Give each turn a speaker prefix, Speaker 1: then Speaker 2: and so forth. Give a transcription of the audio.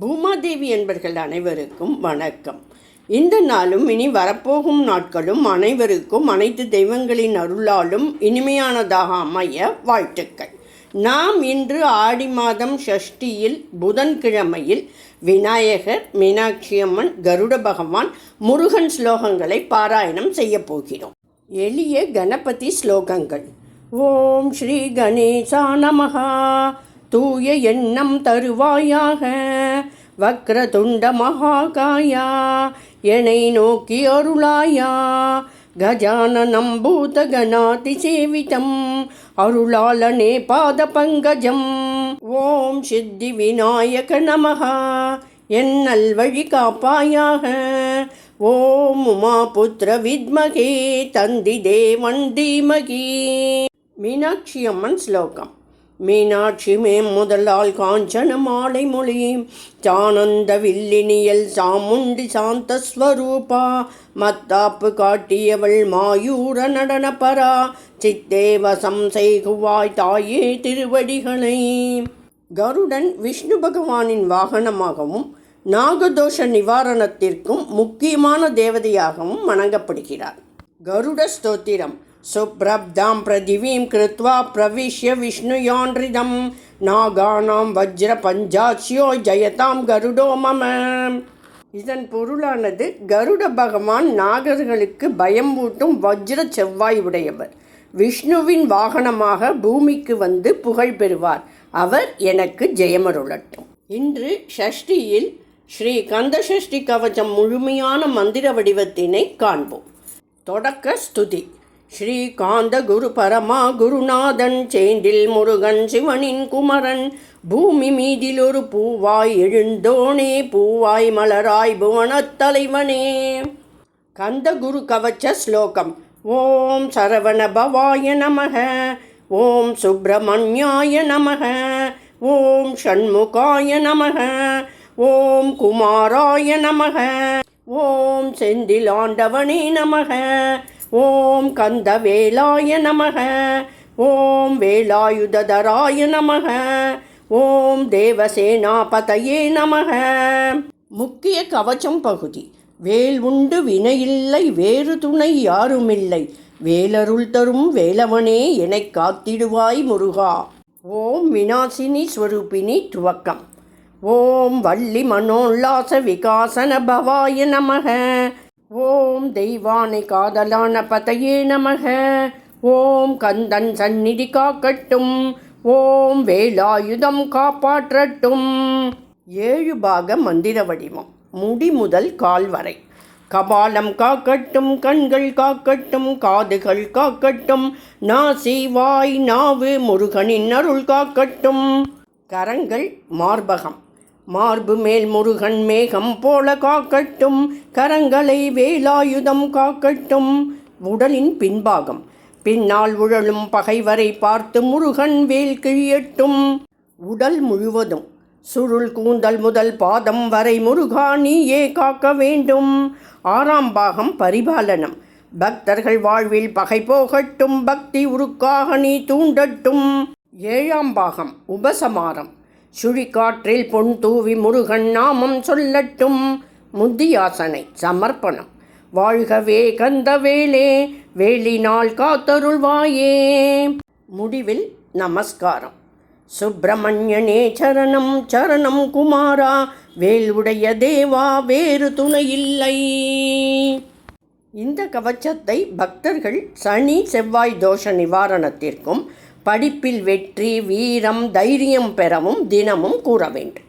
Speaker 1: பூமாதேவி என்பர்கள் அனைவருக்கும் வணக்கம். இந்த நாளும் இனி வரப்போகும் நாட்களும் அனைவருக்கும் அனைத்து தெய்வங்களின் அருளாலும் இனிமையானதாக அமைய வாழ்த்துக்கள். நாம் இன்று ஆடி மாதம் ஷஷ்டியில் புதன்கிழமையில் விநாயகர் மீனாட்சி அம்மன் கருட பகவான் முருகன் ஸ்லோகங்களை பாராயணம் செய்ய போகிறோம். எளிய கணபதி ஸ்லோகங்கள். ஓம் ஸ்ரீ கணேசா நமகா தூய எண்ணம் தருவாயாக. வக்ரதுண்ட மகாகாயா எனை நோக்கி அருளாயா. கஜானனம் பூதகணாதி சேவிதம் அருளாளனே பாத பங்கஜம் ஓம் சித்தி விநாயக நமகா என் நல்வழி காப்பாயாக. ஓம் உமாபுத்திர வித்மகே தந்தி தேவன் தீமகி. மீனாட்சி அம்மன் ஸ்லோகம். மீனாட்சி மேம் முதலால் காஞ்சன மாலை மொழி. சானந்த வில்லினியல் சாமுண்டி சாந்த ஸ்வரூபா மத்தாப்பு காட்டியவள் மாயூர நடனபரா சித்தேவசம் செய்குவாய் தாயே திருவடிகளை. கருடன் விஷ்ணு பகவானின் வாகனமாகவும் நாகதோஷ நிவாரணத்திற்கும் முக்கியமான தேவதையாகவும் வணங்கப்படுகிறார். கருட ஸ்தோத்திரம். சுப்ரப்தாம் பிரதிவீம் கிருத்வா பிரவிஷ்ய விஷ்ணுயான்றிதம் நாகானாம் வஜ்ர பஞ்சாட்சியோ ஜெயதாம் கருடோ மம இதன் பொருளானது கருட பகவான் நாகர்களுக்கு பயம் ஊட்டும் வஜ்ர செவ்வாய் உடையவர். விஷ்ணுவின் வாகனமாக பூமிக்கு வந்து புகழ் பெறுவார். அவர் எனக்கு ஜெயமருளட்டும். இன்று ஷஷ்டியில் ஸ்ரீ கந்தசஷ்டி கவச்சம் முழுமையான மந்திர வடிவத்தினை காண்போம். தொடக்க ஸ்துதி. ஸ்ரீகாந்த குரு பரமா குருநாதன் சேந்தில் முருகன் சிவனின் குமரன் பூமி மீதிலொரு பூவாய் எழுந்தோனே பூவாய் மலராய் புவனத் தலைவனே. கந்தகுரு கவச்ச ஸ்லோகம். ஓம் சரவண பவாய நமக. ஓம் சுப்பிரமணியாய நமக. ஓம் ஷண்முகாய நமக. ஓம் குமாராய நமக. ஓம் செந்திலாண்டவனே நமக. ஓம் கந்த வேலாய நமக. ஓம் வேலாயுதராய நமக. ஓம் தேவசேனாபதையே நமக. முக்கிய கவச்சம் பகுதி. வேல் உண்டு வினையில்லை வேறு துணை யாருமில்லை. வேலருள் தரும் வேலவனே எனக் காத்திடுவாய் முருகா. ஓம் வினாசினி ஸ்வரூபினி துவக்கம். ஓம் வள்ளி மனோல்லாச விகாசன பவாய நமக. ஓம் தெய்வானை காதலான பதையே நமக. ஓம் கந்தன் சந்நிதி காக்கட்டும். ஓம் வேலாயுதம் காப்பாற்றட்டும். ஏழு பாக மந்திர வடிவம். முடி முதல் கால் வரை. கபாலம் காக்கட்டும் கண்கள் காக்கட்டும் காதுகள் காக்கட்டும் நாசி வாய் நாவு முருகனின் அருள் காக்கட்டும். கரங்கள் மார்பகம். மார்பு மேல் முருகன் மேகம் போல காக்கட்டும் கரங்களை வேலாயுதம் காக்கட்டும். உடலின் பின்பாகம். பின்னால் உழலும் பகைவரை பார்த்து முருகன் வேல் கிழியட்டும். உடல் முழுவதும். சுருள் கூந்தல் முதல் பாதம் வரை முருகா நீயே காக்க வேண்டும். ஆறாம் பாகம் பரிபாலனம். பக்தர்கள் வாழ்வில் பகை போகட்டும் பக்தி உருக்காக நீ தூண்டட்டும். ஏழாம் பாகம் உபசமாரம். சுழிக்காற்றில் பொன் தூவி முருகன் நாமம் சொல்லட்டும். முத்தியாசனை சமர்ப்பணம். வாழ்கவே கந்தவேலே வேலினால் காத்தருள்வாயே முடிவில் நமஸ்காரம். சுப்பிரமணியனே சரணம் சரணம் குமாரா வேல் உடைய தேவா வேறு துணையில்லை இந்த கவச்சத்தை பக்தர்கள் சனி செவ்வாய் தோஷ நிவாரணத்திற்கும் படிப்பில் வெற்றி வீரம் தைரியம் பெறவும் தினமும் கூற வேண்டும்